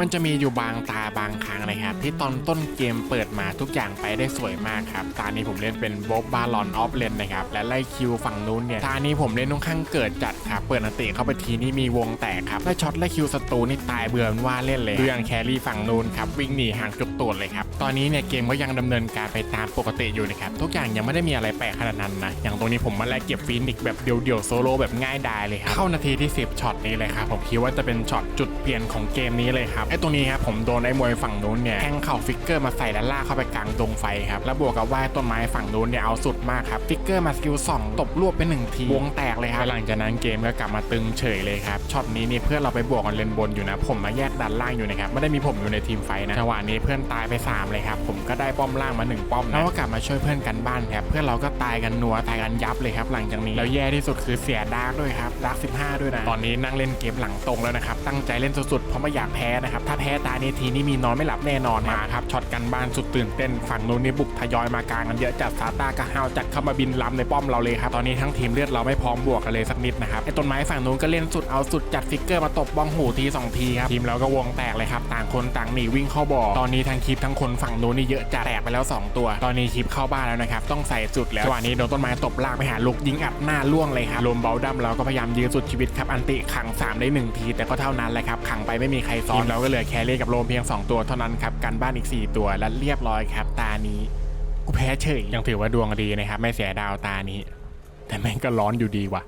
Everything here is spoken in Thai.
มันจะมีอยู่บางตาบางครั้งนะครับ ที่ตอนต้นเกมเปิดมาทุกอย่างไปได้สวยมากครับ ตานี้ผมเล่นเป็นบ๊อบบาลอนออฟเลนนะครับ และไล่คิวฝั่งนู้นเนี่ย ตานี้ผมเล่นค่อนข้างเกิดจัดครับ เปิดนันติเข้าไปทีนี่มีวงแตกครับไล่ช็อตไล่คิวศัตรูนี่ตายเบื่อว่าเล่นเลยเรื่องแครี่ฝั่งนู้นครับวิ่งหนีห่างจุดตูดเลยครับตอนนี้เนี่ยเกมก็ยังดำเนินการไปตามปกติอยู่นะครับทุกอย่างยังไม่ได้มีอะไรแปลกขนาดนั้นนะอย่างตรงนี้ผมมาแลกเก็บฟีนิกซ์แบบเดี่ยวๆโซโล่แบบง่ายดายเลยครับเข้านาทีที่10ช็อตนี้เลยครับผมคิดว่าจะเป็นช็อตจุดเปลี่ยนของเกมนี้เลยครับไอ้ตรงนี้ครับผมโดนไอ้มวยฝั่งนู้นเนี่ยแทงเข่าฟิกเกอร์มาใส่แล้วลากเข้าไปกลางดงไฟครับแล้วบวกกับว่าต้นไม้ฝั่งนู้นเนี่ยเอาสุดมากครับฟิกเกอร์มาสกิลสองตบรวบไปหนึ่งทีวงแตกเลยครับหลังจากนั้นเกมก็กลับมาตึงเฉยเลยครับช็อตนี้นี่เพื่อนเราไปบวกกันเลนบนอยู่นะ ผมมาแยกดันล่างอยู่นะครับไม่ได้มีผมอยู่ในทีมไฟนะจังหวะนี้เพื่อนตายไปสามเลยครับผมก็ได้ป้อมล่างมาหนึ่งป้อมนะแล้วก็กลับมาช่วยเพื่อนกันบ้านครับเพื่อนเราก็ตายกันนัวตายกันยับเลยครับหลังจากนี้แล้วแย่ที่สุดคือเสียดาร์กด้วยครับดาร์กสิบห้าด้วยนะตอนนี้นั่งเล่นเกมหลังตรงแล้วนะครับตั้งใจเล่นสุดๆเพราะไม่อยากแพ้นะครับถ้าแพ้ตานี้ทีนี่มีนอนไม่หลับแน่นอนมาครับช็อตกันบ้านสุดตื่นเต้นฝั่งนู้นนี่บุกทยอยมากลางกันเยอะจัดซาต้าก็ห้าวจัดเข้ามาบินล้ำในป้อมเราเลยครับตอนนี้ทั้งทีมเลือดเราไม่พร้อมบวกกันเลยสักนิดนะครับไอ้ต้นไม้ฝั่งนู้นก็เล่นสุดเอาสุดจัดฟิกเกอร์มาตบบ้องหูทีสองทีครับทีมเราก็วงแตกเลยครับต่างคนต่างหนีวิ่งเข้าบ่อตอนนี้ทั้งคลิปทั้งคนฝั่งนู้นนี่เยอะจัดแตกไปแล้ว 2 ตัว ตอนนี้คลิปเข้าบ้านแล้วนะครับต้องใส่สุดแล้วจังหวะนี้โดนต้นไม้ตบลากไปหาลูกยิงอัดหน้าล่วงเลยครับลมเบาดำเราก็พยายามยืนสุดชีวิตครับอันติขัง3ได้1ทีแต่ก็เท่านั้นแหละครับขังไปไม่มีใครซ้อนเราก็เหลือแครี่กับโลมเพียง 2 ตัวเท่านั้นครับกันบ้านอีก 4 ตัวและเรียบร้อยครับตานี้กูแพ้เฉยยังถือว่าดวงดีนะครับไม่เสียดาวตานี้ แต่แม่งก็ร้อนอยู่ดีว่ะ